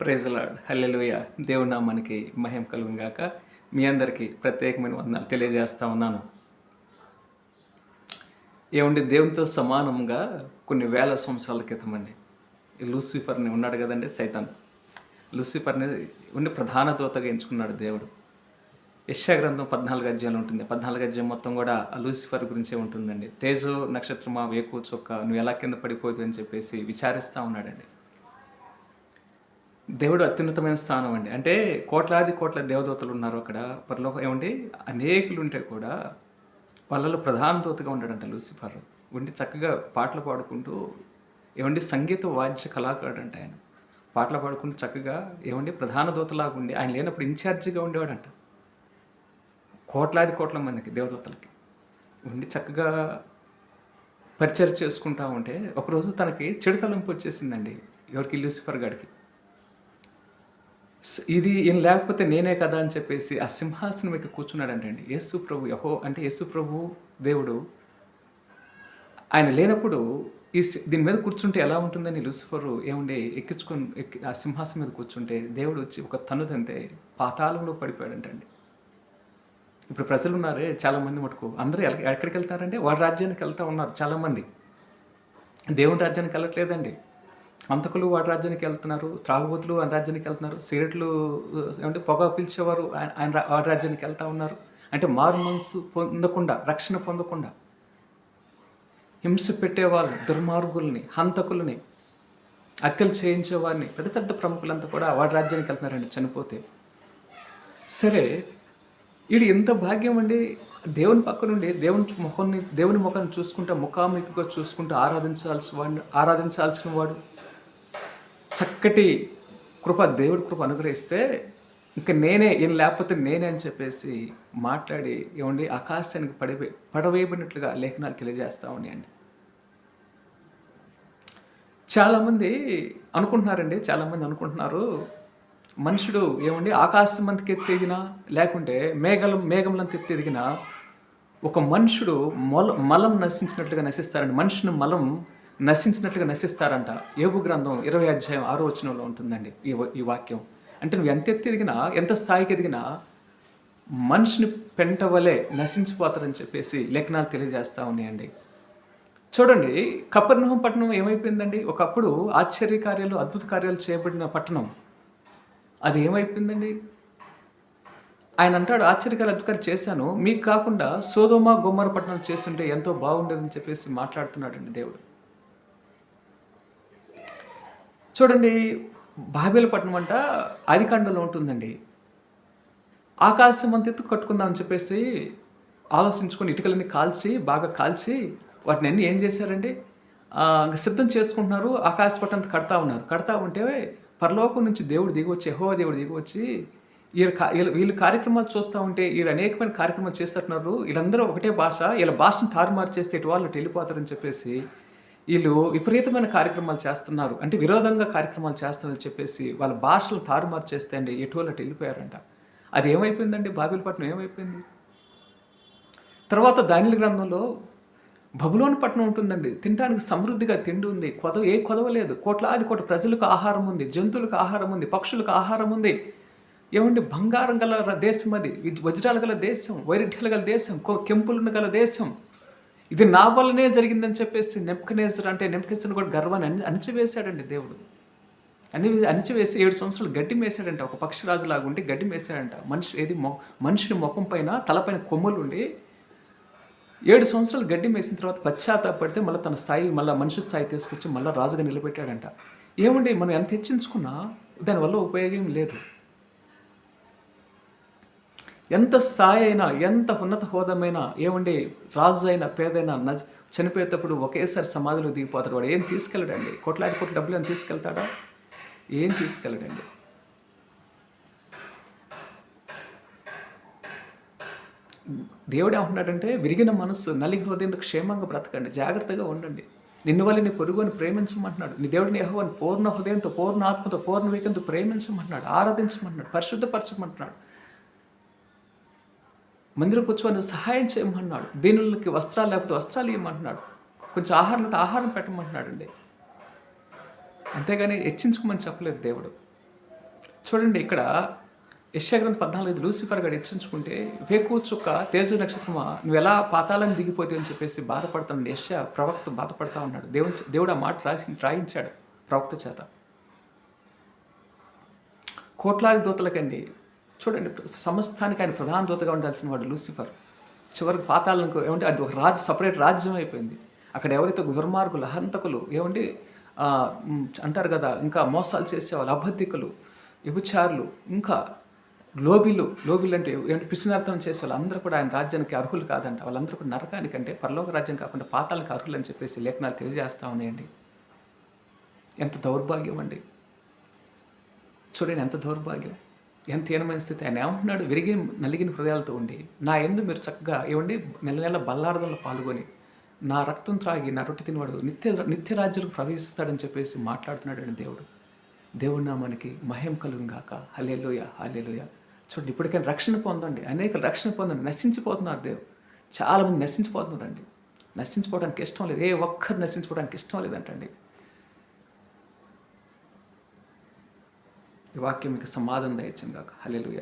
Praise the Lord hallelujah దేవుడు నామానికి మహిమ కలుగును గాక. మీ అందరికీ ప్రత్యేకమైన వందనాలు తెలియజేస్తా ఉన్నాను. ఏమండి దేవునితో సమానంగా కొన్ని వేల సంవత్సరాల క్రితం అండి. లూసిఫర్ని ఉన్నాడు కదండి సైతాన్. లూసిఫర్ని ఉండి ప్రధాన దూతగా ఎంచుకున్నాడు దేవుడు. యశ్యా గ్రంథం పద్నాలుగు అధ్యాయాలు ఉంటుంది. పద్నాలుగు అధ్యాయం మొత్తం కూడా ఆ లూసిఫర్ గురించే ఉంటుందండి. తేజో నక్షత్రమా వేకు చొక్క నువ్వు ఎలా కింద పడిపోతుంది అని చెప్పేసి విచారిస్తూ ఉన్నాడండి. దేవుడు అత్యున్నతమైన స్థానం అండి. అంటే కోట్లాది కోట్ల దేవదూతలు ఉన్నారు అక్కడ. పరలోక ఏమండి? అనేకులు ఉంటే కూడా వాళ్ళలో ప్రధాన దూతగా ఉంటాడంట లూసిఫర్. ఉండి చక్కగా పాటలు పాడుకుంటూ ఏమండి? సంగీత వాద్య కళాకారుడు అంట ఆయన. పాటలు పాడుకుంటూ చక్కగా ఏమండి? ప్రధాన దూతలాగా ఉండి ఆయన లేనప్పుడు ఇన్ఛార్జిగా ఉండేవాడంట. కోట్లాది కోట్ల మందికి దేవదూతలకి. ఉండి చక్కగా పరిచయం చేసుకుంటా ఉంటే ఒకరోజు తనకి చెడు తలంపు వచ్చేసిందండి. ఎవరికి? లూసిఫర్ గాడికి ఇది ఈయన లేకపోతే నేనే కదా అని చెప్పేసి ఆ సింహాసనం ఇక్కడ కూర్చున్నాడంటండి యేసు ప్రభు యహో అంటే యేసు ప్రభు దేవుడు ఆయన లేనప్పుడు ఈ దీని మీద కూర్చుంటే ఎలా ఉంటుందని లూసిఫరు ఏముండే ఎక్కించుకొని ఎక్కి ఆ సింహాసనం మీద కూర్చుంటే దేవుడు వచ్చి ఒక తన్నుదంతే పాతాళంలో పడిపోయాడంటండి ఇప్పుడు ప్రజలు ఉన్నారే చాలామంది మటుకు అందరూ ఎక్కడికి వెళ్తారంటే వాడి రాజ్యానికి వెళ్తా ఉన్నారు చాలామంది. దేవుని రాజ్యానికి వెళ్ళట్లేదండి. అంతకులు వాడి రాజ్యానికి వెళ్తున్నారు త్రాగుబోతులు ఆయన రాజ్యానికి వెళ్తున్నారు సిగరెట్లు ఏమంటే పొగ పీల్చేవారు ఆయన ఆయన వాడి రాజ్యానికి వెళ్తా ఉన్నారు. అంటే మారు మనసు పొందకుండా రక్షణ పొందకుండా హింస పెట్టేవాళ్ళు దుర్మార్గుల్ని హంతకుల్ని హత్యలు చేయించేవారిని పెద్ద పెద్ద ప్రముఖులంతా కూడా వాడి రాజ్యానికి వెళ్తున్నారండి చనిపోతే. సరే వీడు ఎంత భాగ్యం అండి దేవుని పక్క నుండి దేవుని ముఖాన్ని దేవుని ముఖాన్ని చూసుకుంటా ముఖాముఖిగా చూసుకుంటూ ఆరాధించాల్సిన వాడిని ఆరాధించాల్సిన వాడు. చక్కటి కృప దేవుడి కృప అనుగ్రహిస్తే ఇంకా నేనే ఏం లేకపోతే నేనే అని చెప్పేసి మాట్లాడి ఏమండి ఆకాశానికి పడివే పడవేయబడినట్లుగా లేఖనాలు తెలియజేస్తా ఉన్నాయండి. చాలామంది అనుకుంటున్నారండి చాలామంది అనుకుంటున్నారు మనుషుడు ఏమండి ఆకాశం అంతకి ఎత్తెదిగినా లేకుంటే మేఘల మేఘంలంత ఎత్తెదిగినా ఒక మనుషుడు మొల మలం నశించినట్లుగా నశిస్తారండి. మనుషుని మలం నశించినట్లుగా నశిస్తారంట. ఏబు గ్రంథం ఇరవై అధ్యాయం ఆరో వచనంలో ఉంటుందండి ఈ ఈ వాక్యం. అంటే నువ్వు ఎంత ఎత్తి ఎదిగినా ఎంత స్థాయికి ఎదిగినా మనిషిని పెంట వలె నశించిపోతారని చెప్పేసి లేఖనాలు తెలియజేస్తూ ఉన్నాయండి. చూడండి కపర్నహం పట్టణం ఏమైపోయిందండి? ఒకప్పుడు ఆశ్చర్య కార్యాలు అద్భుత కార్యాలు చేయబడిన పట్టణం. అది ఏమైపోయిందండి? ఆయన అంటాడు ఆశ్చర్యకార అద్భుతాలు చేశాను. మీకు కాకుండా సోదోమా గుమ్మర పట్టణం చేస్తుంటే ఎంతో బాగుండేదని చెప్పేసి మాట్లాడుతున్నాడండి దేవుడు. చూడండి బాబేలపట్నం అంట ఆదికాండలో ఉంటుందండి. ఆకాశం అంత ఎత్తు కట్టుకుందామని చెప్పేసి ఆలోచించుకొని ఇటుకలన్నీ కాల్చి బాగా కాల్చి వాటిని అన్ని ఏం చేశారండి? సిద్ధం చేసుకుంటున్నారు ఆకాశపట్నం కడతా ఉన్నారు. కడతా ఉంటే పరలోకం నుంచి దేవుడు దిగొచ్చి ఎహో దేవుడు దిగొచ్చి వీళ్ళ కా- వీళ్ళ వీళ్ళు కార్యక్రమాలు చూస్తూ ఉంటే వీళ్ళు అనేకమైన కార్యక్రమాలు చేస్తున్నారు. వీళ్ళందరూ ఒకటే భాష వీళ్ళ భాషను తారుమారు చేస్తే ఇటు వాళ్ళు వెళ్ళిపోతారని చెప్పేసి వీళ్ళు విపరీతమైన కార్యక్రమాలు చేస్తున్నారు. అంటే విరోధంగా కార్యక్రమాలు చేస్తున్నారని చెప్పేసి వాళ్ళ భాషలు తారుమారు చేస్తే అండి ఎటు అటు వెళ్ళిపోయారంట. అది ఏమైపోయిందండి? బాబిలపట్నం ఏమైపోయింది? తర్వాత దానిల గ్రంథంలో బబులోని పట్టణం ఉంటుందండి. తినడానికి సమృద్ధిగా తిండి ఉంది. కొదవ ఏ కొదవ లేదు కోట్లాది కోట్ల ప్రజలకు ఆహారం ఉంది. జంతువులకు ఆహారం ఉంది. పక్షులకు ఆహారం ఉంది. ఏమండి? బంగారం గల దేశం అది. వజ్రాలు గల దేశం. వైరుధ్యాలు గల దేశం. కెంపులను గల దేశం. ఇది నా వల్లనే జరిగిందని చెప్పేసి నెప్కనేజర్ అంటే నెప్కనేసర్ కూడా గర్వాన్ని అని అణిచివేశాడండి దేవుడు. అని అణిచివేసి ఏడు సంవత్సరాలు గడ్డి మేసాడంట ఒక పక్షిరాజు లాగా ఉండి గడ్డి మేసాడంట మనిషి ఏది మొ మనిషిని ముఖం పైన తలపైన కొమ్ములు ఉండి ఏడు సంవత్సరాలు గడ్డి మేసిన తర్వాత పశ్చాత్తాపడితే మళ్ళీ తన స్థాయి మళ్ళీ మనిషి స్థాయి తీసుకొచ్చి మళ్ళీ రాజుగా నిలబెట్టాడంట. ఏమండి మనం ఎంత హెచ్చించుకున్నా దానివల్ల ఉపయోగం లేదు. ఎంత స్థాయి అయినా ఎంత ఉన్నత హోదమైనా ఏమండి రాజు అయినా పేదైనా నజ చనిపోయేటప్పుడు ఒకేసారి సమాధిలో దిగిపోతాడు. వాడు ఏం తీసుకెళ్ళడండి? కోట్లాది కోట్ల డబ్బులు ఏం తీసుకెళ్తాడా? ఏం తీసుకెళ్ళడండి? దేవుడు ఏమంటున్నాడంటే విరిగిన మనస్సు నలిగి హృదయంతో క్షేమంగా బ్రతకండి. జాగ్రత్తగా ఉండండి. నిన్ను వల్ల నీ పొరుగుని ప్రేమించమంటున్నాడు. నీ దేవుడిని యెహోవాని పూర్ణ హృదయంతో పూర్ణ ఆత్మతో పూర్ణ వేగంతో ప్రేమించమంటున్నాడు. ఆరాధించమంటున్నాడు. పరిశుద్ధపరచమంటున్నాడు. మందిరం కూర్చొని సహాయం చేయమన్నాడు. దీనులకి వస్త్రాలు లేకపోతే వస్త్రాలు ఇవ్వమంటున్నాడు కొంచెం ఆహారం లేకపోతే ఆహారం పెట్టమంటున్నాడు అండి అంతేగాని హెచ్చించుకోమని చెప్పలేదు దేవుడు. చూడండి ఇక్కడ యశాగ్రంథ పద్నాలుగు లూసిఫర్ గారు హెచ్చించుకుంటే వేకు చుక్క తేజు నక్షత్రమా నువ్వు ఎలా పాతాలను దిగిపోతే అని చెప్పేసి బాధపడుతున్నాడు యశ ప్రవక్త బాధపడతా ఉన్నాడు. దేవుని దేవుడు ఆ మాట రాసి రాయించాడు ప్రవక్త చేత. కోట్లాది దూతలకండి చూడండి సమస్తానికి ఆయన ప్రధాన దూతగా ఉండాల్సిన వాడు లూసిఫర్. చివరికి పాతాలకు ఏమంటే అది ఒక రాజ్య సపరేట్ రాజ్యం అయిపోయింది. అక్కడ ఎవరైతే దుర్మార్గులు హంతకులు ఏమంటే అంటారు కదా ఇంకా మోసాలు చేసేవాళ్ళు అబద్ధికులు విభుచారులు ఇంకా లోబిలు లోబిలు అంటే ఏంటి పిసినార్థం చేసేవాళ్ళు అందరూ కూడా ఆయన రాజ్యానికి అర్హులు కాదంట. వాళ్ళందరూ కూడా నరకానికంటే పరలోక రాజ్యం కాకుండా పాతాలకు అర్హులు అని చెప్పేసి లేఖనాలు తెలియజేస్తా ఉన్నాయండి. ఎంత దౌర్భాగ్యం అండి. చూడండి ఎంత దౌర్భాగ్యం. ఎంత హీనమైన స్థితి ఆయన ఏమంటున్నాడు? విరిగి నలిగిన హృదయాలతో ఉండి నా ఎందు మీరు చక్కగా ఏమండి? నెల నెల బల్లారదంలో పాల్గొని నా రక్తం త్రాగి నా రొట్టె తినవాడు నిత్య నిత్య రాజ్యాలకు ప్రవేశిస్తాడని చెప్పేసి మాట్లాడుతున్నాడు దేవుడు. దేవుడు నామానికి మహిమ కలుగు గాక. హలేలోయ హలేలుయ చూడండి ఇప్పటికైనా రక్షణ పొందండి. అనేక రక్షణ పొందండి. నశించిపోతున్నారు దేవు చాలామంది నశించిపోతున్నారండి. నశించిపోవడానికి ఇష్టం లేదు. ఏ ఒక్కరు నశించుకోవడానికి ఇష్టం లేదంటండి. ఈ వాక్యం మీకు సమాధానం దయచిందాక కాక హలేలుయ